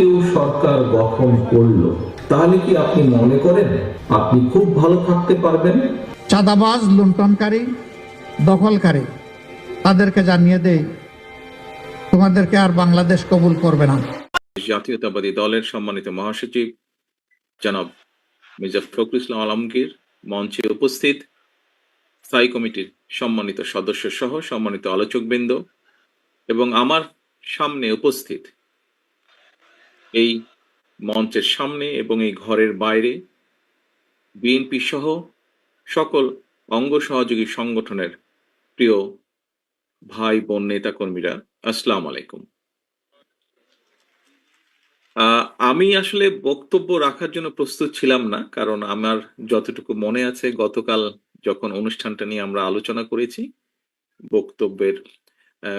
কেউ সরকার গঠন করল তাহলে কি আপনি মনে করেন আপনি খুব ভালো থাকতে পারবেন? চাঁদাবাজ লুণ্ঠনকারী দখলকারী তাদেরকে জানিয়ে দেই তোমাদেরকে আর বাংলাদেশ কবুল করবে না। জাতীয়তাবাদী দলের সম্মানিত মহাসচিব জনাব মির্জা ফখরুল ইসলাম আলমগীর মঞ্চে উপস্থিত স্থায়ী কমিটির সম্মানিত সদস্য সহ সম্মানিত আলোচকবৃন্দ এবং আমার সামনে উপস্থিত এই মঞ্চের সামনে এবং এই ঘরের বাইরে বিএনপি সহ সকল অঙ্গ সহযোগী সংগঠনের প্রিয় ভাই বোন নেতাকর্মীরা, আসসালামু আলাইকুম। আমি আসলে বক্তব্য রাখার জন্য প্রস্তুত ছিলাম না, কারণ আমার যতটুকু মনে আছে গতকাল যখন অনুষ্ঠানটা নিয়ে আমরা আলোচনা করেছি, বক্তব্যের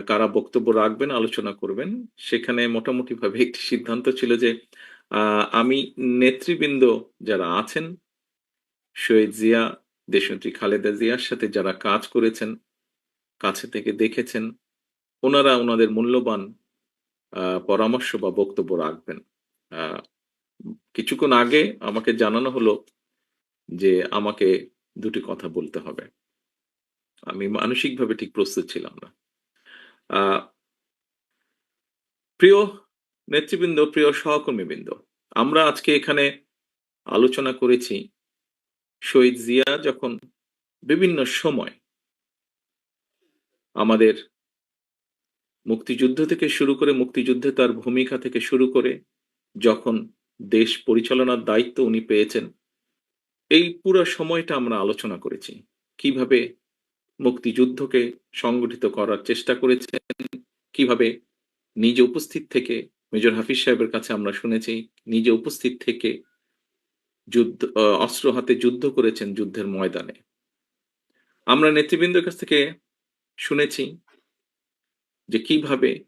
কারা বক্তব্য রাখবেন, আলোচনা করবেন। সেখানে মোটামুটি ভাবে একটি সিদ্ধান্ত ছিল যে আমি নেতৃবৃন্দ যারা আছেন, শহীদ জিয়া, দেশনেত্রী খালেদা জিয়ার সাথে যারা কাজ করেছেন, কাছে থেকে দেখেছেন, ওনারা ওনাদের মূল্যবান পরামর্শ বা বক্তব্য রাখবেন। কিছুক্ষণ আগে আমাকে জানানো হলো যে, আমাকে দুটি কথা বলতে হবে। আমি মানসিকভাবে ঠিক প্রস্তুত ছিলাম না। প্রিয় নেতৃবৃন্দ, প্রিয় সহকর্মীবৃন্দ, আমরা আজকে এখানে আলোচনা করেছি শহীদ জিয়া যখন বিভিন্ন সময় আমাদের মুক্তিযুদ্ধ থেকে শুরু করে, মুক্তিযুদ্ধে তার ভূমিকা থেকে শুরু করে, যখন দেশ পরিচালনার দায়িত্ব উনি পেয়েছেন, এই পুরো সময়টা আমরা আলোচনা করেছি। কীভাবে মুক্তিযুদ্ধকে সংগঠিত করার চেষ্টা করেছেন। কীভাবে? নিজে উপস্থিত থেকে। মেজর হাফিজ সাহেবের কাছে আমরা শুনেছি, নিজে উপস্থিত থেকে যুদ্ধ অস্ত্র হাতে যুদ্ধ করেছেন যুদ্ধের ময়দানে। আমরা নেতৃবৃন্দের কাছ থেকে শুনেছি যে কীভাবে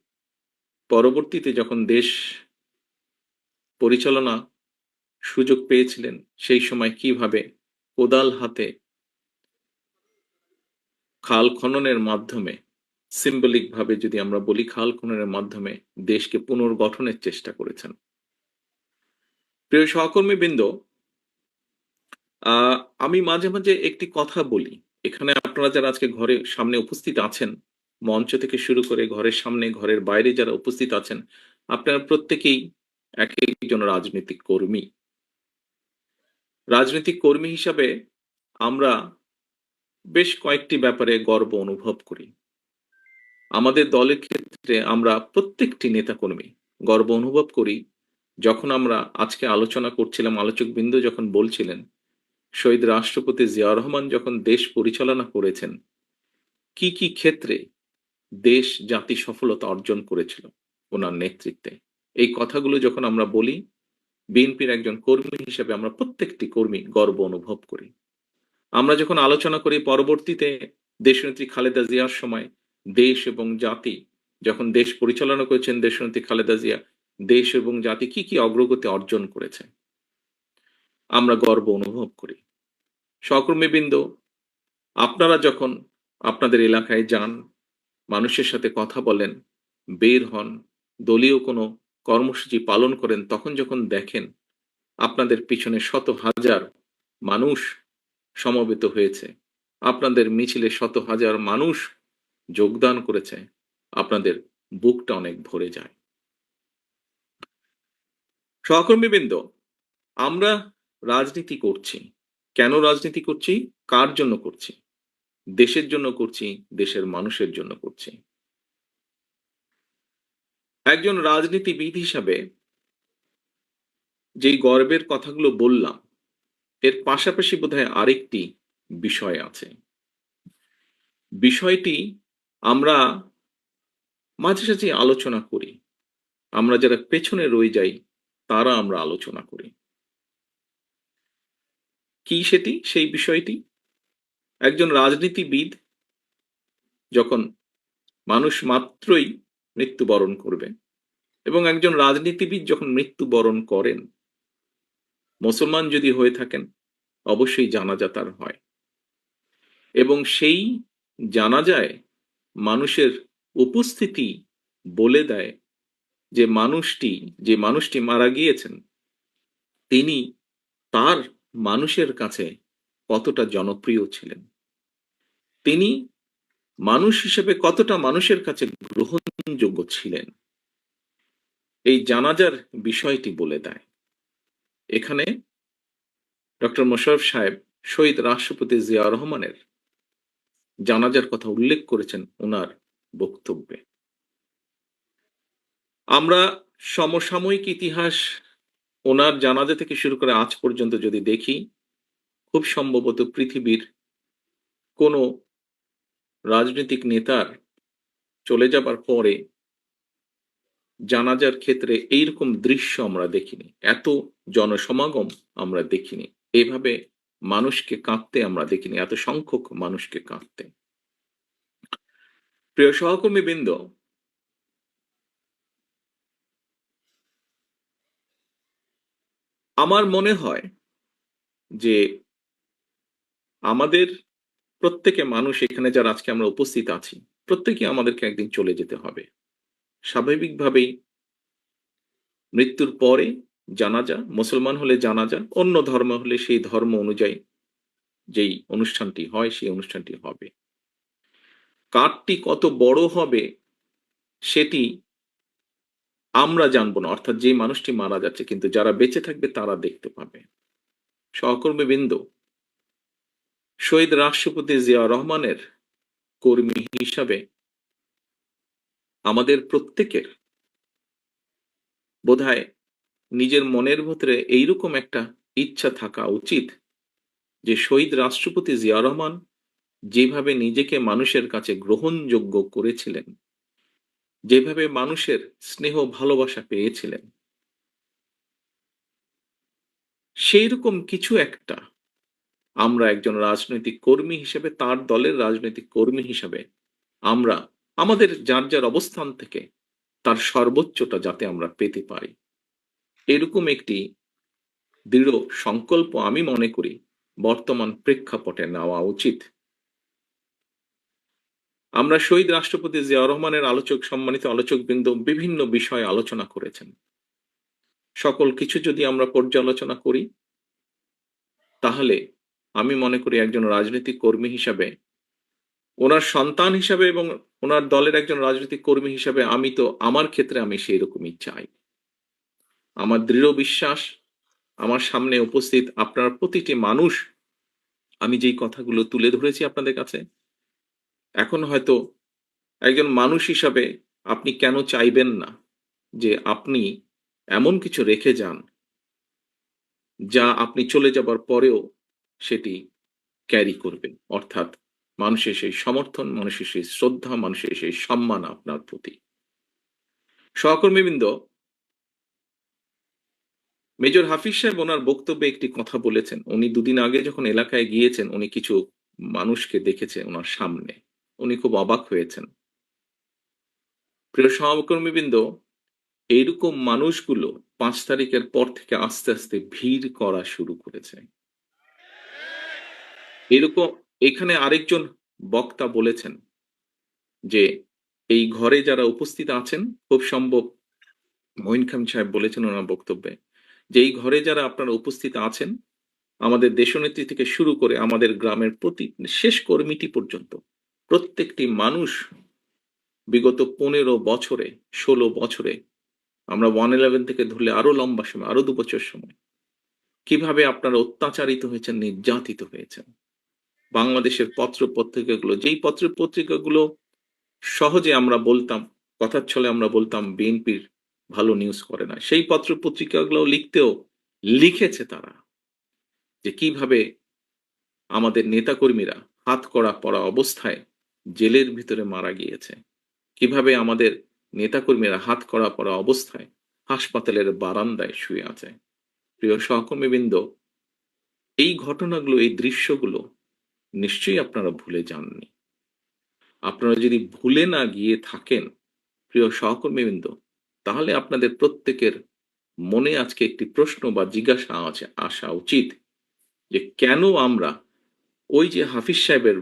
পরবর্তীতে যখন দেশ পরিচালনা সুযোগ পেয়েছিলেন, সেই সময় কীভাবে কোদাল হাতে খাল খননের মাধ্যমে সিম্বলিক ভাবে যদি আমরা বলি, খাল খননের মাধ্যমে দেশকে পুনর্গঠনের চেষ্টা করেছেন। প্রিয় সহকর্মীবৃন্দ আমি মাঝে মাঝে একটি কথা বলি। এখানে আপনারা যারা আজকে ঘরে সামনে উপস্থিত আছেন, মঞ্চ থেকে শুরু করে ঘরের সামনে, ঘরের বাইরে যারা উপস্থিত আছেন, আপনারা প্রত্যেকেই এক একজন রাজনৈতিক কর্মী। রাজনৈতিক কর্মী হিসাবে আমরা বেশ কয়েকটি ব্যাপারে গর্ব অনুভব করি। আমাদের দলের ক্ষেত্রে আমরা প্রত্যেকটি নেতাকর্মী গর্ব অনুভব করি। যখন আমরা আজকে আলোচনা করছিলাম আলোচক বিন্দু যখন বলছিলেন, শহীদ রাষ্ট্রপতি জিয়া রহমান যখন দেশ পরিচালনা করেছেন, কি কি ক্ষেত্রে দেশ জাতি সফলতা অর্জন করেছিল ওনার নেতৃত্বে? এই কথাগুলো যখন আমরা বলি, বিএনপির একজন কর্মী হিসেবে আমরা প্রত্যেকটি কর্মী গর্ব অনুভব করি। আমরা যখন আলোচনা করি পরবর্তীতে দেশনেত্রী খালেদা জিয়ার সময়, দেশ এবং জাতি, যখন দেশ পরিচালনা করেছেন দেশনেত্রী খালেদা জিয়া, দেশ এবং জাতি কি কি অগ্রগতি অর্জন করেছে? আমরা গর্ব অনুভব করি। সহকর্মীবৃন্দ, আপনারা যখন আপনাদের এলাকায় যান, মানুষের সাথে কথা বলেন, বের হন, দলীয় কোনো কর্মসূচি পালন করেন, তখন যখন দেখেন আপনাদের পিছনে শত হাজার মানুষ সমবেত হয়েছে। আপনাদের মিছিলে শত হাজার মানুষ যোগদান করেছে। আপনাদের বুকটা অনেক ভরে যায়। সহকর্মীবৃন্দ, আমরা রাজনীতি করছি। কেন রাজনীতি করছি? কার জন্য করছি? দেশের জন্য করছি, দেশের মানুষের জন্য করছি। একজন রাজনীতিবিদ হিসাবে যেই গর্বের কথাগুলো বললাম এর পাশাপাশি বোধহয় আরেকটি বিষয় আছে। বিষয়টি আমরা মাঝে সাঝে আলোচনা করি। আমরা যারা পেছনে রয়ে যাই, তারা আমরা আলোচনা করি। কি সেটি? সেই বিষয়টি? একজন রাজনীতিবিদ যখন মানুষ মাত্রই মৃত্যুবরণ করবে এবং একজন রাজনীতিবিদ যখন মৃত্যুবরণ করেন মুসলমান যদি হয়ে থাকেন, অবশ্যই জানাজা তার হয়। এবং সেই জানাজায় মানুষের উপস্থিতি বলে দেয় যে মানুষটি যে মানুষটি মারা গিয়েছেন, তিনি তার মানুষের কাছে কতটা জনপ্রিয় ছিলেন। তিনি মানুষ হিসেবে কতটা মানুষের কাছে গ্রহণযোগ্য ছিলেন, এই জানাজার বিষয়টি বলে দেয়। এখানে ডক্টর মোশারফ সাহেব শহীদ রাষ্ট্রপতি জিয়া রহমানের জানাজার কথা উল্লেখ করেছেন ওনার বক্তব্যে। আমরা সমসাময়িক ইতিহাস ওনার জানাজা থেকে শুরু করে আজ পর্যন্ত যদি দেখি, খুব সম্ভবত পৃথিবীর কোনো রাজনৈতিক নেতার চলে যাবার পরে জানাজার ক্ষেত্রে এইরকম দৃশ্য আমরা দেখিনি। এত জনসমাগম আমরা দেখিনি। এইভাবে মানুষকে কাঁদতে আমরা দেখিনি। এত সংখ্যক মানুষকে কাঁদতে। প্রিয় সহকর্মী বৃন্দ আমার মনে হয় যে আমাদের প্রত্যেকে মানুষ এখানে যারা আজকে আমরা উপস্থিত আছি প্রত্যেকে আমাদেরকে একদিন চলে যেতে হবে। স্বাভাবিকভাবেই মৃত্যুর পরে জানাজা, মুসলমান হলে জানাজা, অন্য ধর্ম হলে সেই ধর্ম অনুযায়ী যেই অনুষ্ঠানটি হয়, সেই অনুষ্ঠানটি হবে। কাঠটি কত বড় হবে সেটি আমরা জানব না, অর্থাৎ যে মানুষটি মারা যাচ্ছে, কিন্তু যারা বেঁচে থাকবে তারা দেখতে পাবে। সহকর্মী বিন্দু, শহীদ রাষ্ট্রপতি জিয়া রহমানের কর্মী হিসাবে আমাদের প্রত্যেকের। বোধহয় নিজের মনের ভেতরে এইরকম একটা ইচ্ছা থাকা উচিত যে শহীদ রাষ্ট্রপতি জিয়া রহমান যেভাবে নিজেকে মানুষের কাছে গ্রহণযোগ্য করেছিলেন, যেভাবে মানুষের স্নেহ ভালোবাসা পেয়েছিলেন সেই রকম কিছু একটা আমরা একজন রাজনৈতিক কর্মী হিসেবে, তার দলের রাজনৈতিক কর্মী হিসেবে আমরা আমাদের যার যার অবস্থান থেকে তার সর্বোচ্চটা যাতে আমরা পেতে পারি। এরকম একটি দৃঢ় সংকল্প আমি মনে করি বর্তমান প্রেক্ষাপটে নেওয়া উচিত। আমরা শহীদ রাষ্ট্রপতি জিয়া রহমানের আলোচক, সম্মানিত আলোচকবৃন্দ বিভিন্ন বিষয়ে আলোচনা করেছেন। সকল কিছু যদি আমরা পর্যালোচনা করি, তাহলে আমি মনে করি একজন রাজনৈতিক কর্মী হিসাবে ওনার সন্তান হিসাবে এবং ওনার দলের একজন রাজনৈতিক কর্মী হিসাবে আমি তো আমার ক্ষেত্রে আমি সেই রকমই চাই। আমার দৃঢ় বিশ্বাস, আমার সামনে উপস্থিত আপনার প্রতিটি মানুষ, আমি যেই কথাগুলো তুলে ধরেছি আপনাদের কাছে, এখন হয়তো একজন মানুষ হিসাবে আপনি কেন চাইবেন না যে আপনি এমন কিছু রেখে যান যা আপনি চলে যাবার পরেও সেটি ক্যারি করবেন অর্থাৎ মানুষের সেই সমর্থন মানুষের সেই শ্রদ্ধা মানুষের সেই সম্মান আপনার প্রতি। সহকর্মীবৃন্দ, মেজর হাফিজ সাহেব ওনার বক্তব্যে একটি কথা বলেছেন। উনি দুদিন আগে যখন এলাকায় গিয়েছেন, উনি কিছু মানুষকে দেখেছে ওনার সামনে। উনি খুব অবাক হয়েছেন। প্রিয় সহকর্মীবৃন্দ, এইরকম মানুষগুলো পাঁচ তারিখের পর থেকে আস্তে আস্তে ভিড় করা শুরু করেছে। এরকম এখানে আরেকজন বক্তা বলেছেন যে এই ঘরে যারা উপস্থিত আছেন, খুব সম্ভব মঈন খান সাহেব বলেছেন ওনার বক্তব্যে, যে এই ঘরে যারা আপনারা উপস্থিত আছেন, আমাদের দেশনেত্রী থেকে শুরু করে আমাদের গ্রামের প্রতি, শেষ কর্মীটি পর্যন্ত, প্রত্যেকটি মানুষ বিগত পনেরো বছরে, ষোলো বছরে, আমরা ওয়ান ইলেভেন থেকে ধরলে আরও লম্বা সময়, আরও দু বছর সময়, কীভাবে আপনারা অত্যাচারিত হয়েছেন, নির্যাতিত হয়েছেন? বাংলাদেশের পত্র পত্রিকাগুলো যেই পত্র পত্রিকাগুলো সহজে আমরা বলতাম, কথার ছলে আমরা বলতাম, বিএনপির ভালো নিউজ করে না। সেই পত্র পত্রিকাগুলো লিখতেও লিখেছে তারা যে কীভাবে আমাদের নেতাকর্মীরা হাত করা পড়া অবস্থায় জেলের ভিতরে মারা গিয়েছে। কীভাবে আমাদের নেতাকর্মীরা হাত করা পড়া অবস্থায় হাসপাতালের বারান্দায় শুয়ে আছে। প্রিয় সহকর্মীবৃন্দ, এই ঘটনাগুলো, এই দৃশ্যগুলো নিশ্চয়ই আপনারা ভুলে যাননি। আপনারা যদি ভুলে না গিয়ে থাকেন, প্রিয় সহকর্মীবৃন্দ, তাহলে আপনাদের প্রত্যেকের মনে আজকে একটি প্রশ্ন বা জিজ্ঞাসা আছে আসা উচিত যে কেন আমরা ওই যে হাফিজ সাহেবের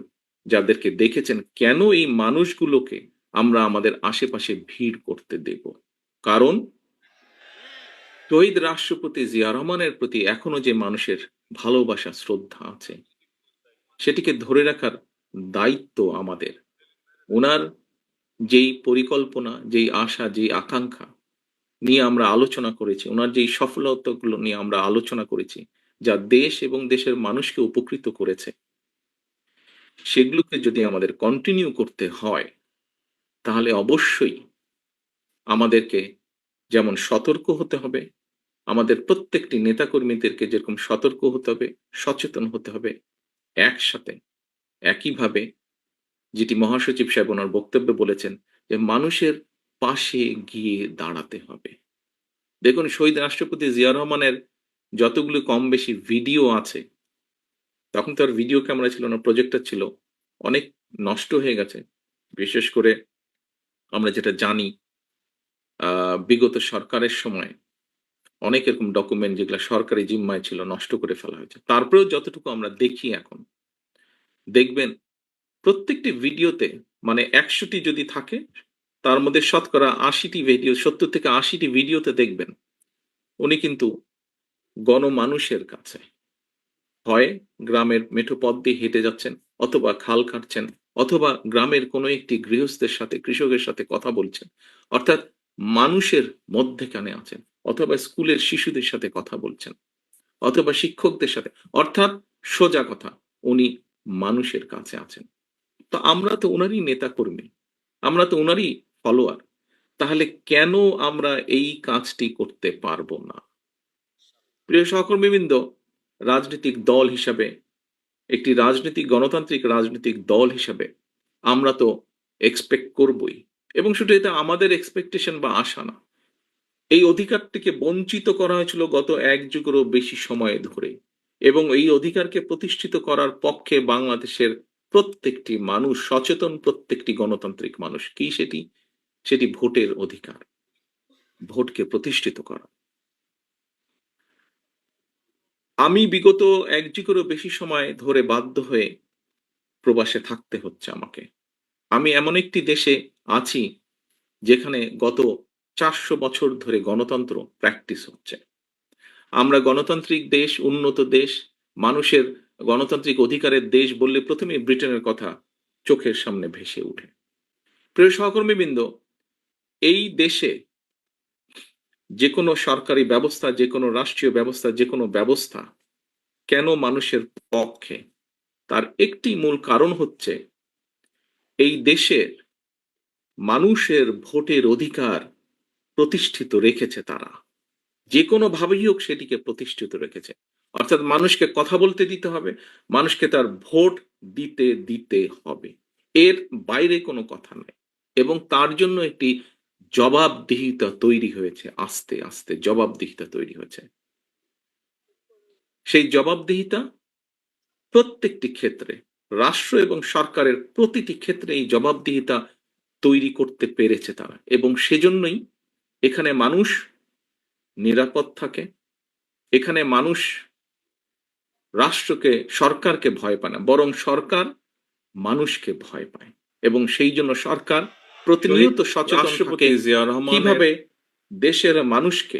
যাদেরকে দেখেছেন, কেন এই মানুষগুলোকে আমরা আমাদের আশেপাশে ভিড় করতে দেব? কারণ শহীদ রাষ্ট্রপতি জিয়া রহমানের প্রতি এখনও যে মানুষের ভালোবাসা, শ্রদ্ধা আছে সেটিকে ধরে রাখার দায়িত্ব আমাদের। ওনার যেই পরিকল্পনা, যেই আশা, যেই আকাঙ্ক্ষা নিয়ে আমরা আলোচনা করেছি ওনার যেই সফলতাগুলো নিয়ে আমরা আলোচনা করেছি, যা দেশ এবং দেশের মানুষকে উপকৃত করেছে, সেগুলোকে যদি আমাদের কন্টিনিউ করতে হয়, তাহলে অবশ্যই আমাদেরকে যেমন সতর্ক হতে হবে, আমাদের প্রত্যেকটি নেতাকর্মীদেরকে যেরকম সতর্ক হতে হবে, সচেতন হতে হবে একসাথে, একইভাবে যেটি মহাসচিব সাহেব ওনার বক্তব্যে বলেছেন যে মানুষের পাশে গিয়ে দাঁড়াতে হবে। দেখুন, শহীদ রাষ্ট্রপতি জিয়া রহমানের যতগুলো কম বেশি ভিডিও আছে, তখন তো আর ভিডিও ক্যামেরা ছিল না, প্রজেক্টর ছিল, অনেক নষ্ট হয়ে গেছে। বিশেষ করে আমরা যেটা জানি বিগত সরকারের সময় অনেক এরকম ডকুমেন্ট যেগুলো সরকারি জিম্মায় ছিল নষ্ট করে ফেলা হয়েছে। তারপরেও যতটুকু আমরা দেখি এখন, দেখবেন প্রত্যেকটি ভিডিওতে মানে একশোটি যদি থাকে, তার মধ্যে শতকরা আশিটি ভিডিও সত্তর থেকে আশিটি ভিডিওতে দেখবেন উনি কিন্তু গণমানুষের কাছে হয় গ্রামের মেঠো পথ দিয়ে হেঁটে যাচ্ছেন অথবা খাল কাটছেন অথবা গ্রামের কোনো একটি গৃহস্থের সাথে, কৃষকের সাথে কথা বলছেন। অর্থাৎ মানুষের মধ্যেখানে আছেন। অথবা স্কুলের শিশুদের সাথে কথা বলছেন, অথবা শিক্ষকদের সাথে, অর্থাৎ সোজা কথা, উনি মানুষের কাছে আছেন। তো আমরা তো ওনারই নেতা কর্মী আমরা তো ওনারই ফলোয়ার তাহলে কেন আমরা এই কাজটি করতে পারব না? প্রিয় সহকর্মীবৃন্দ, রাজনৈতিক দল হিসাবে, একটি রাজনৈতিক, গণতান্ত্রিক রাজনৈতিক দল হিসাবে আমরা তো এক্সপেক্ট করবই, এবং শুধু এটা আমাদের এক্সপেকটেশন বা আশা না। এই অধিকারটিকে বঞ্চিত করা হয়েছিল গত এক যুগেরও বেশি সময় ধরে এবং এই অধিকারকে প্রতিষ্ঠিত করার পক্ষে বাংলাদেশের প্রত্যেকটি মানুষ, সচেতন প্রত্যেকটি গণতান্ত্রিক মানুষ, কি সেটি? সেটি ভোটের অধিকার। ভোটকে প্রতিষ্ঠিত করা। আমি বিগত এক যুগেরও বেশি সময় ধরে বাধ্য হয়ে প্রবাসে থাকতে হচ্ছে আমাকে। আমি এমন একটি দেশে আছি যেখানে গত চারশো বছর ধরে গণতন্ত্র প্র্যাকটিস হচ্ছে। আমরা গণতান্ত্রিক দেশ, উন্নত দেশ, মানুষের গণতান্ত্রিক অধিকারের দেশ বললে প্রথমে ব্রিটেনের কথা চোখের সামনে ভেসে ওঠে। প্রিয় সহকর্মীবৃন্দ, এই দেশে যে কোনো সরকারি ব্যবস্থা যে কোনো রাষ্ট্রীয় ব্যবস্থা যে কোনো ব্যবস্থা কেন মানুষের পক্ষে? তার একটি মূল কারণ হচ্ছে এই দেশের মানুষের ভোটের অধিকার প্রতিষ্ঠিত রেখেছে তারা। যে কোনো ভাবেই হোক সেটিকে প্রতিষ্ঠিত রেখেছে। অর্থাৎ মানুষকে কথা বলতে দিতে হবে, মানুষকে তার ভোট দিতে দিতে হবে। এর বাইরে কোনো কথা নাই। এবং তার জন্য একটি জবাবদিহিতা তৈরি হয়েছে আস্তে আস্তে, জবাবদিহিতা তৈরি হয়েছে। সেই জবাবদিহিতা প্রত্যেকটি ক্ষেত্রে, রাষ্ট্র এবং সরকারের প্রতিটি ক্ষেত্রে এই জবাবদিহিতা তৈরি করতে পেরেছে তারা। এবং সেজন্যই এখানে মানুষ নিরাপদ থাকে এখানে মানুষ রাষ্ট্রকে সরকারকে ভয় পায় না বরং সরকার মানুষকে ভয় পায় এবং সেই জন্য সরকার প্রতিনিয়ত সচেতন রহমানের কীভাবে দেশের মানুষকে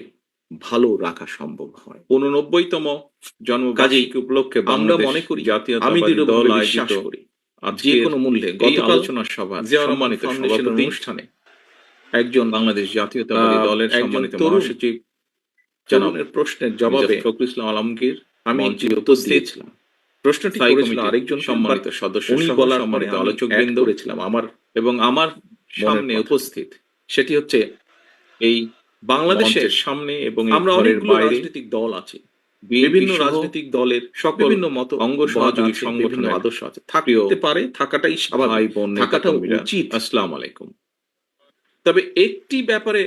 ভালো রাখা সম্ভব হয়? উননব্বইতম জন্মবার্ষিকী উপলক্ষে আমরা মনে করি জাতীয়তাবাদী আমি দৃঢ়ভাবে বিশ্বাস করি যে কোনো মূল্যে গতকাল আলোচনা সভা জিয়া রহমান সম্মানিত সভাপতি অনুষ্ঠানে একজন বাংলাদেশ জাতীয়তাবাদী দলের একজন সম্মানিত মহাসচিব জনাব জনগণের প্রশ্নের জবাবে ফখরুল ইসলাম আলমগীর আমি উপস্থিত দিয়েছিলাম প্রশ্নটি করেছিল আরেকজন সম্মানিত সদস্য উনি বলার সম্মানিত আলোচক বৃন্দ করেছিলাম আমার এবং আমার সামনে উপস্থিত। সেটি হচ্ছে এই বাংলাদেশের সামনে এবং আমরা অনেকগুলো রাজনৈতিক দল আছে। বিভিন্ন রাজনৈতিক দলের সকল বিভিন্ন মত অঙ্গ সহযোগী সংগঠনের আদর্শ আছে। থাকতে পারে থাকাটাই স্বাভাবিক। বোন থাকাটা উচিত। আসসালামু আলাইকুম। তবে একটি ব্যাপারে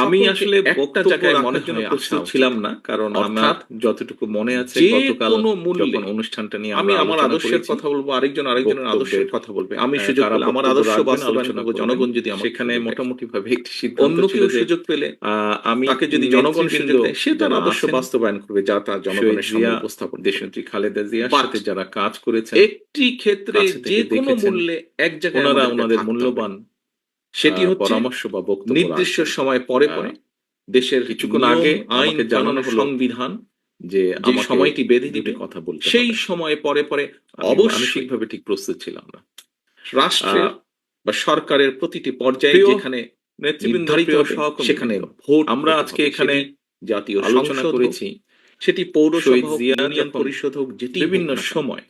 আমি আসলে একটা জায়গায় মনে জন্য প্রস্তুত ছিলাম না কারণ আমার যতটুকু মনে আছে গতকাল মূল্যে যখন অনুষ্ঠানটা নিয়ে আমি আমার আদর্শের কথা বলব আরেকজন আরেকজনের আদর্শের কথা বলবে। আমি সুযোগ পেলে আমার আদর্শ বাস্তবায়ন করব জনগণ যদি আমার সেখানে মোটামুটি ভাবে একটি সিদ্ধান্ত অন্য কেউ সুযোগ পেলে আহ, আমি তাকে যদি জনগণ সুযোগ দেয় সে তার আদর্শ বাস্তবায়ন করবে যা তার জনগণের সামনে জিয়া, উপস্থাপন দেশনেত্রী খালেদা সাথে যারা কাজ করেছে একটি ক্ষেত্রে যে কোনো মূল্যে এক জায়গায় ওনারা ওনাদের মূল্যবান। সেটি হচ্ছে পরামর্শ বা বক্তব্য নির্দিষ্ট সময় পরে পরে দেশের কিছুক্ষণ আগে আইন জানানো সংবিধান যে আমাকে সময়টি বেঁধে দিবে দুটি কথা বলতে সেই। সময়ে পরে পরে অবশ্যই মানসিকভাবে ঠিক প্রস্তুত ছিলাম না। রাষ্ট্রের আহ, বা সরকারের প্রতিটি পর্যায়ে প্রিয় যেখানে নেতৃবৃন্দ, নির্ধারিত প্রিয় হবে, সহকর্মীবৃন্দ, সেখানে ভোট আমরা আজকে এখানে জাতীয় আলোচনা করেছি। সেটি শহীদ জিয়া ইউনিয়ন পরিষদ হোক যেটি বিভিন্ন সময়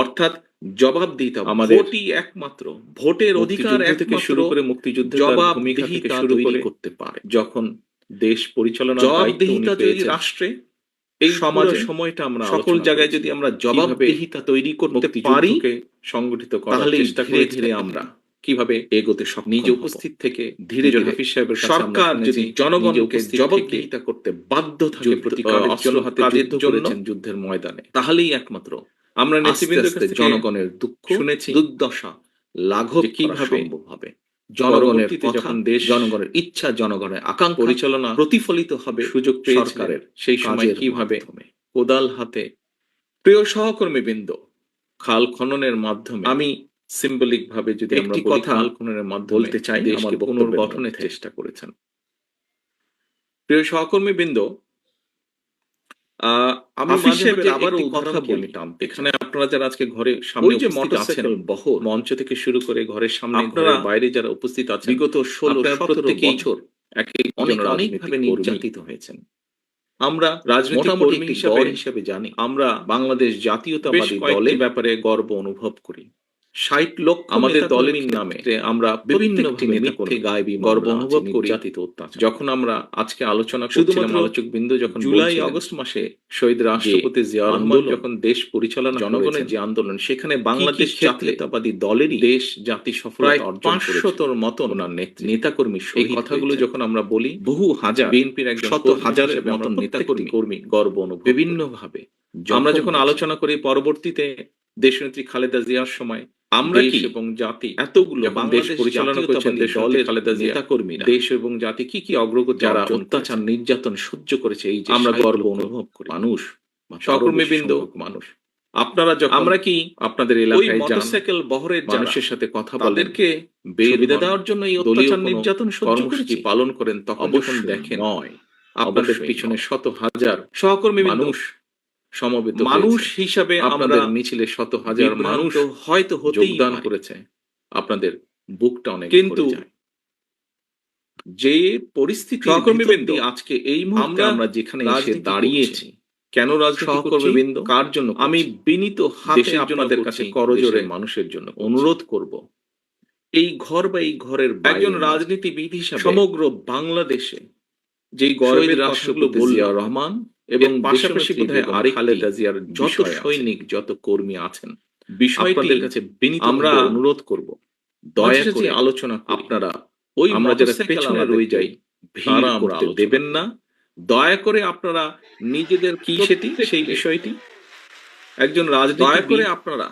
অর্থাৎ জবাব দিতে হবে আমাদের ভোটই একমাত্র ভোটের অধিকার থেকে শুরু করে মুক্তিযুদ্ধের তার ভূমিকা থেকে শুরু তৈরি করে করতে পারে। যখন দেশ পরিচালনা জবাবদিহিতা পেয়েছেন রাষ্ট্রে এই সময়টা আমরা সকল জায়গায় যদি আমরা জবাবদিহিতা তৈরি করতে পারি সংগঠিত করার চেষ্টা করেছি ধীরে আমরা। কীভাবে এগোতে সক্ষম নিজে উপস্থিত থেকে ধীরে ধীরে হাফিজ সাহেবের সরকার যদি জনগণকে জবাবদিহিতা করতে বাধ্য থাকে প্রতিকারের জন্য যুদ্ধের ময়দানে। তাহলেই একমাত্র আমরা নেতৃবৃন্দের জনগণের দুঃখ শুনেছি দুর্দশা লাঘব কীভাবে সম্ভব হবে। জনগণের যখন দেশ জনগণের ইচ্ছা জনগণের আকাঙ্ক্ষা পরিচালনা প্রতিফলিত হবে সুযোগ সরকারের সেই সময় কীভাবে কোদাল হাতে। প্রিয় সহকর্মী বৃন্দ খাল খননের মাধ্যমে আমি সিম্বলিক ভাবে যদি আমরা কথা খাল খননের মাধ্যমে বলতে চাই দেশকে পুনর্গঠনের চেষ্টা করেছেন। প্রিয় সহকর্মী বৃন্দ আমি হাফিজ মাঝে সাহেবের মাঝে আবারও কথা বলি এখানে আপনারা যারা আজকে ঘরে সামনে যে মোটরসাইকেল বহর মঞ্চ থেকে শুরু করে ঘরের সামনে আপনারা বাইরে যারা উপস্থিত আছেন বিগত ষোলো আপনারা সতেরো বছর এক এক অনেক অনেকভাবে নির্যাতিত হয়েছেন। আমরা রাজনৈতিক হিসাবে জানি। আমরা বাংলাদেশ জাতীয়তাবাদী কয়েকটি দলে ব্যাপারে গর্ব অনুভব করি। ষাট লক্ষ আমাদের দলের নামে আমরা বিভিন্ন মিথ্যে গায়েবী গর্ব অনুভব করি। নির্যাতিত অত্যাচার। যখন আমরা আজকে আলোচনা শুধুমাত্র আলোচক বিন্দু যখন জুলাই আগস্ট মাসে শহীদ রাষ্ট্রপতি জিয়া রহমান যখন দেশ পরিচালনা জনগণের যে আন্দোলন সেখানে বাংলাদেশ জাতীয়তাবাদী দলেরই দেশ জাতি সফলতা অর্জন করেছে। মতন ওনার। নেতাকর্মী এই কথাগুলো যখন আমরা বলি বহু হাজার বিএনপির একজন শত হাজারের হিসেবে মতন নেতাকর্মী কর্মী গর্ব অনুভব বিভিন্ন ভাবে আমরা যখন আলোচনা করি পরবর্তীতে দেশনেত্রী খালেদা জিয়ার সময় আমরা কি এবং জাতি এতগুলো দেশ পরিচালনা করছেন দেশনেত্রী খালেদা জিয়া দেশ এবং জাতি কি কি অগ্রগতি যারা অত্যাচার নির্যাতন সহ্য করেছে এই যে আমরা গর্ব অনুভব করি। মানুষ সংখ্যক মানুষ। আপনারা যখন আমরা কি আপনাদের এলাকায় মোটরসাইকেল বহরের মানুষের সাথে কথা বলেন তাদেরকে বের সুবিধা দেওয়ার জন্য এই অত্যাচার নির্যাতন কর্মসূচি পালন করেন তখন অবশ্যই দেখেন নয়। আপনাদের পিছনে শত হাজার সহকর্মী মানুষ সমবেত মানুষ হিসাবে আপনাদের মিছিলে শত হাজার মানুষ হয়তো যোগদান। করেছে। আপনাদের বুকটা অনেক কিন্তু যে পরিস্থিতি সহকর্মীবৃন্দ, আজকে এই মুহূর্তে আমরা যেখানে এসে দাঁড়িয়েছি কেন রাজনীতি কার জন্য আমি বিনীত হাতে আপনাদের কাছে করজোরে মানুষের জন্য অনুরোধ করব। এই ঘর বা এই ঘরের একজন। রাজনীতিবিদ হিসাবে সমগ্র বাংলাদেশে যেই শহীদ গর্বের রাষ্ট্রগুলো বলিয়া রহমান এবং পাশাপাশি পাশাপাশি বোধহয় বোধহয় খালেদা জিয়ার যত সৈনিক যত কর্মী আছেন বিষয়টি আপনাদের কাছে আমরা অনুরোধ করব। দয়া করে আলোচনা আপনারা ওই আমরা যারা পেছনে রয়ে যাই ভিড় করতে দেবেন না। দয়া করে আপনারা নিজেদের কি সেটি সেই বিষয়টি। একজন দয়া করে আপনারা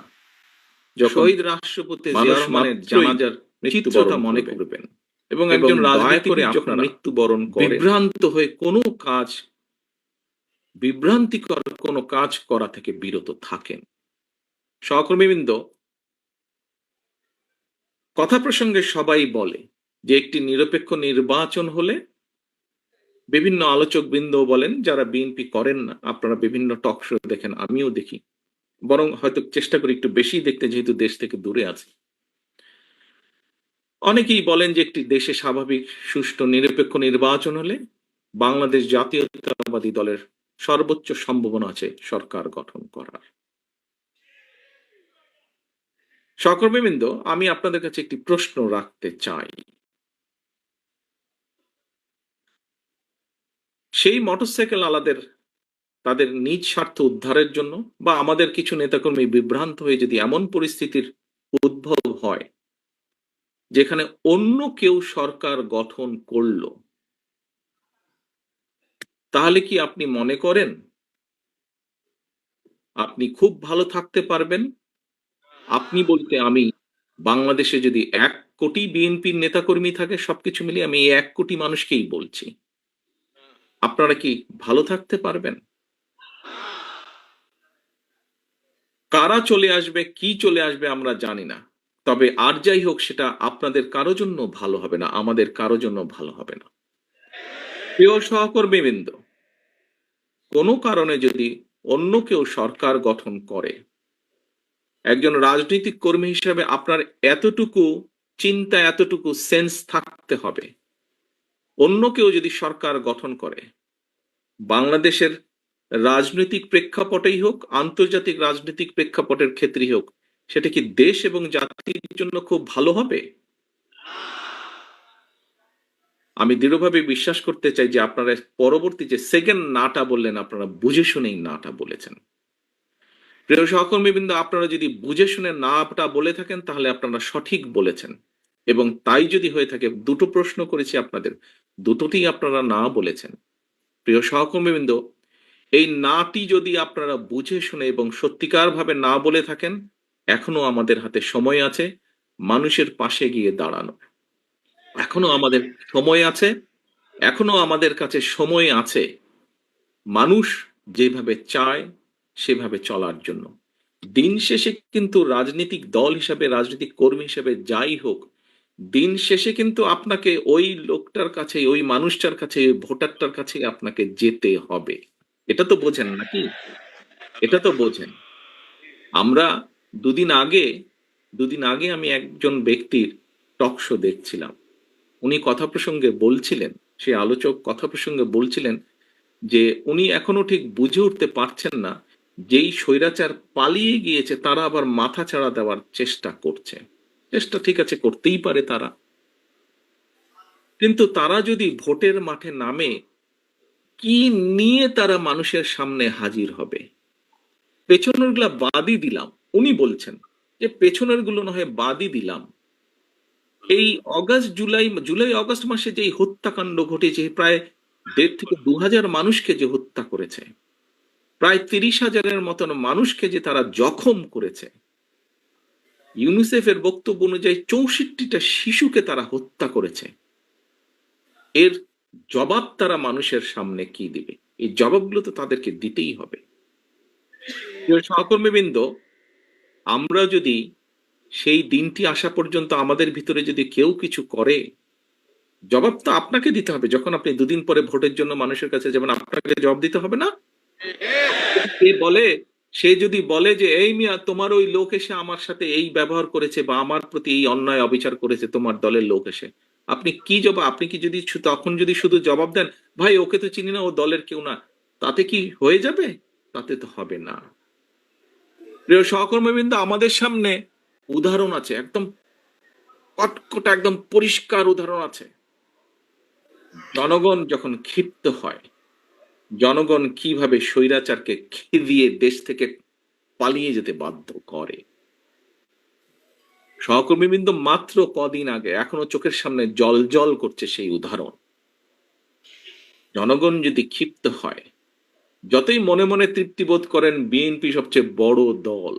শহীদ রাষ্ট্রপতি মাত্রই জানাজার চিত্রটা মনে করবেন। এবং একজন দয়া রাজনীতিবিদ করে আপনারা মৃত্যুবরণ করে বিভ্রান্ত হয়ে কোনো কাজ বিভ্রান্তিকর কোনো কাজ করা থেকে বিরত থাকেন। সহকর্মীবৃন্দ, কথা প্রসঙ্গে সবাই বলে যে একটি নিরপেক্ষ নির্বাচন হলে বিভিন্ন আলোচক বৃন্দ বলেন, যারা বিএনপি করেন না, আপনারা বিভিন্ন টক শো দেখেন, আমিও দেখি। বরং হয়তো চেষ্টা করি একটু বেশি দেখতে, যেহেতু দেশ থেকে দূরে আছি। অনেকেই বলেন যে একটি দেশে স্বাভাবিক, সুষ্ঠু, নিরপেক্ষ নির্বাচন হলে বাংলাদেশ জাতীয়তাবাদী দলের সর্বোচ্চ সম্ভাবনা আছে সরকার গঠন করার। সহকর্মীবৃন্দ, আমি আপনাদের কাছে একটি প্রশ্ন রাখতে চাই। সেই মোটরসাইকেল আলাদের, তাদের নিজ স্বার্থ উদ্ধারের জন্য বা আমাদের কিছু নেতাকর্মী বিভ্রান্ত হয়ে যদি এমন পরিস্থিতির উদ্ভব হয়, যেখানে অন্য কেউ সরকার গঠন করল তাহলে কি আপনি মনে করেন? আপনি খুব ভালো থাকতে পারবেন। আপনি বলতে আমি বাংলাদেশে যদি এক কোটি বিএনপির নেতাকর্মী থাকে, সবকিছু মিলিয়ে আমি এক কোটি মানুষকেই বলছি। আপনারা কি ভালো থাকতে পারবেন? কারা চলে আসবে, কি চলে আসবে আমরা জানি না। তবে আর যাই হোক, সেটা আপনাদের কারও জন্য ভালো হবে না, আমাদের কারও জন্য ভালো হবে না। প্রিয় সহকর্মীবৃন্দ কোনো কারণে যদি অন্য কেউ সরকার গঠন করে, একজন রাজনৈতিক কর্মী হিসেবে আপনার এতটুকু চিন্তা, এতটুকু সেন্স থাকতে হবে। অন্য কেউ যদি সরকার গঠন করে, বাংলাদেশের রাজনৈতিক প্রেক্ষাপটেই হোক, আন্তর্জাতিক রাজনৈতিক প্রেক্ষাপটের ক্ষেত্রেই হোক, সেটা কি দেশ এবং জাতির জন্য খুব ভালো হবে? আমি দৃঢ়ভাবে বিশ্বাস করতে চাই যে আপনারা পরবর্তী যে সেকেন্ড নাটা বললেন, আপনারা বুঝে শুনেই নাটা বলেছেন। প্রিয় সহকর্মীবৃন্দ, আপনারা যদি বুঝে শুনে নাটা বলে থাকেন, তাহলে আপনারা সঠিক বলেছেন। এবং তাই যদি হয়ে থাকে, দুটো প্রশ্ন করেছি আপনাদের, দুটোতেই আপনারা না বলেছেন। প্রিয় সহকর্মীবৃন্দ, এই নাটি যদি আপনারা বুঝে শুনে এবং সত্যিকার ভাবে না বলে থাকেন, এখনও আমাদের হাতে সময় আছে, মানুষের পাশে গিয়ে দাঁড়ানো এখনও আমাদের সময় আছে, এখনও আমাদের কাছে সময় আছে মানুষ যেভাবে চায় সেভাবে চলার জন্য। দিন শেষে কিন্তু রাজনৈতিক দল হিসাবে, রাজনৈতিক কর্মী হিসাবে যাই হোক, দিন শেষে কিন্তু আপনাকে ওই লোকটার কাছে, ওই মানুষটার কাছে, ওই ভোটারটার কাছে আপনাকে যেতে হবে। এটা তো বোঝেন নাকি? এটা তো বোঝেন। আমরা দুদিন আগে দুদিন আগে আমি একজন ব্যক্তির টক শো দেখছিলাম। উনি কথা প্রসঙ্গে বলছিলেন, সেই আলোচক কথা প্রসঙ্গে বলছিলেন যে উনি এখনও ঠিক বুঝে উঠতে পারছেন না যেই স্বৈরাচার পালিয়ে গিয়েছে, তারা আবার মাথা ছাড়া দেওয়ার চেষ্টা করছে। চেষ্টা ঠিক আছে, করতেই পারে তারা। কিন্তু তারা যদি ভোটের মাঠে নামে, কি নিয়ে তারা মানুষের সামনে হাজির হবে? পেছনেরগুলা বাদই দিলাম। উনি বলছেন যে পেছনেরগুলো না হয় বাদই দিলাম। এই অগাস্ট জুলাই জুলাই, অগাস্ট মাসে যে হত্যাকাণ্ড ঘটেছে, প্রায় দেড় থেকে দু হাজার মানুষকে যে হত্যা করেছে, প্রায় তিরিশ হাজারের মতন মানুষকে যে তারা জখম করেছে, ইউনিসেফের বক্তব্য অনুযায়ী চৌষট্টিটা শিশুকে তারা হত্যা করেছে। এর জবাব তারা মানুষের সামনে কি দিবে? এই জবাবগুলো তো তাদেরকে দিতেই হবে। সহকর্মীবৃন্দ, আমরা যদি সেই দিনটি আসা পর্যন্ত আমাদের ভিতরে যদি কেউ কিছু করে, জবাব তো আপনাকে দিতে হবে। যখন আপনি দুদিন পরে ভোটের জন্য মানুষের কাছে যাবেন, আপনাকে জবাব দিতে হবে না? সে বলে? সে যদি বলে যে, এই মিয়া, তোমার ওই লোক এসে আমার সাথে এই ব্যবহার করেছে বা আমার প্রতি এই অন্যায় অবিচার করেছে, তোমার দলের লোক এসে। আপনি কি জবাব আপনি কি যদি তখন যদি শুধু জবাব দেন, ভাই, ওকে তো চিনি না, ও দলের কেউ না। তাতে কি হয়ে যাবে? তাতে তো হবে না। প্রিয় সহকর্মীবৃন্দ, আমাদের সামনে উদাহরণ আছে, একদম কটকটা একদম পরিষ্কার উদাহরণ আছে। জনগণ যখন ক্ষিপ্ত হয়, জনগণ কীভাবে স্বৈরাচারকে খেদিয়ে দেশ থেকে পালিয়ে যেতে বাধ্য করে? সহকর্মীবৃন্দ মাত্র কদিন আগে এখনও চোখের সামনে জল জল করছে সেই উদাহরণ। জনগণ যদি ক্ষিপ্ত হয়, যতই মনে মনে তৃপ্তি বোধ করেন, বিএনপি সবচেয়ে বড় দল।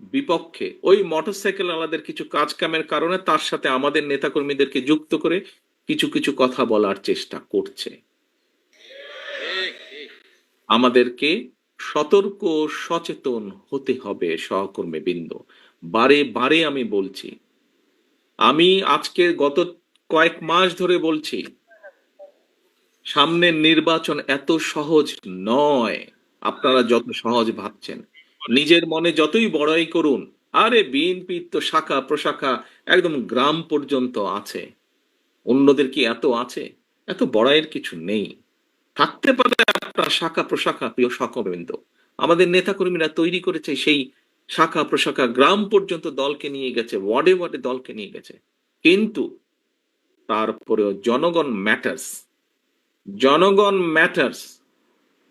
বিপক্ষে ওই মোটরসাইকেল আলাদের কিছু কাজ কামের কারণে তার সাথে আমাদের নেতাকর্মীদেরকে যুক্ত করে কিছু কিছু কথা বলার চেষ্টা করছে। আমাদেরকে সতর্ক সচেতন হতে হবে সহকর্মী বৃন্দ বারে বারে আমি বলছি, আমি আজকে গত কয়েক মাস ধরে বলছি, সামনের নির্বাচন এত সহজ নয়। আপনারা যত সহজ ভাবছেন। নিজের মনে যতই বড়াই করুন, আরে বিএনপির তো শাখা প্রশাখা একদম গ্রাম পর্যন্ত আছে। অন্যদের কি এত আছে? এত বড়াইয়ের কিছু নেই। থাকতে পারে আপনার শাখা প্রশাখা, প্রিয় সকবৃন্দ আমাদের নেতাকর্মীরা তৈরি করেছে সেই শাখা প্রশাখা, গ্রাম পর্যন্ত দলকে নিয়ে গেছে, ওয়ার্ডে ওয়ার্ডে দলকে নিয়ে গেছে। কিন্তু তারপরেও জনগণ ম্যাটার্স জনগণ ম্যাটার্স।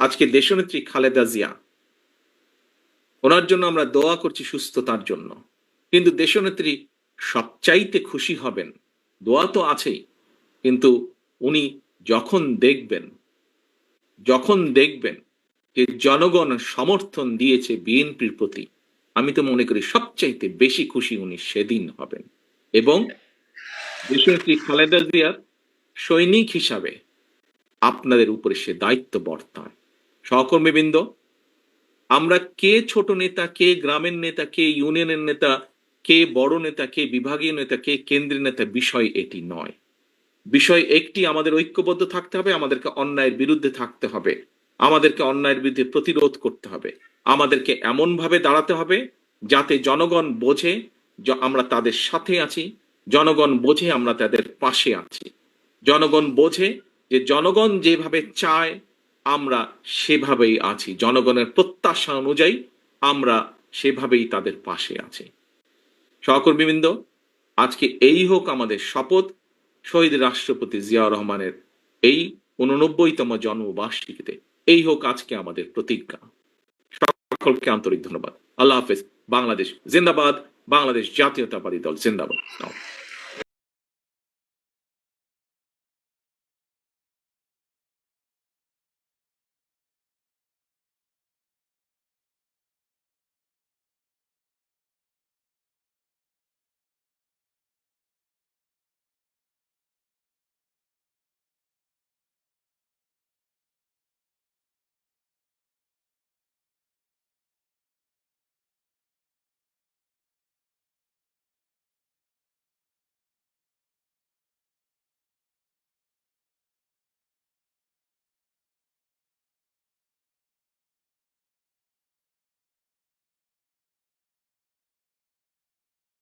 আজকে দেশনেত্রী খালেদা জিয়া, ওনার জন্য আমরা দোয়া করছি সুস্থতার জন্য। কিন্তু দেশনেত্রী সবচাইতে খুশি হবেন, দোয়া তো আছেই, কিন্তু উনি যখন দেখবেন যখন দেখবেন যে জনগণ সমর্থন দিয়েছে বিএনপির প্রতি, আমি তো মনে করি সবচাইতে বেশি খুশি উনি সেদিন হবেন। এবং দেশনেত্রী খালেদা জিয়ার সৈনিক হিসাবে আপনাদের উপরে সে দায়িত্ব বর্তায় সহকর্মীবৃন্দ, আমরা কে ছোট নেতা, কে গ্রামের নেতা, কে ইউনিয়নের নেতা, কে বড় নেতা, কে বিভাগীয় নেতা, কে কেন্দ্রীয় নেতা, বিষয় এটি নয়। বিষয় একটি, আমাদের ঐক্যবদ্ধ থাকতে হবে, আমাদেরকে অন্যায়ের বিরুদ্ধে থাকতে হবে, আমাদেরকে অন্যায়ের বিরুদ্ধে প্রতিরোধ করতে হবে, আমাদেরকে এমন ভাবে দাঁড়াতে হবে, যাতে জনগণ বোঝে আমরা তাদের সাথে আছি, জনগণ বোঝে আমরা তাদের পাশে আছি। জনগণ বোঝে যে জনগণ যেভাবে চায় আমরা সেভাবেই আছি। জনগণের প্রত্যাশা অনুযায়ী আমরা সেভাবেই তাদের পাশে আছি। সহকর্মীবৃন্দ, আজকে এই হোক আমাদের শপথ। শহীদ রাষ্ট্রপতি জিয়াউর রহমানের এই উননব্বইতম জন্মবার্ষিকীতে এই হোক আজকে আমাদের প্রতিজ্ঞা। সকলকে আন্তরিক ধন্যবাদ। আল্লাহ হাফেজ। বাংলাদেশ জিন্দাবাদ। বাংলাদেশ জাতীয়তাবাদী দল জিন্দাবাদ।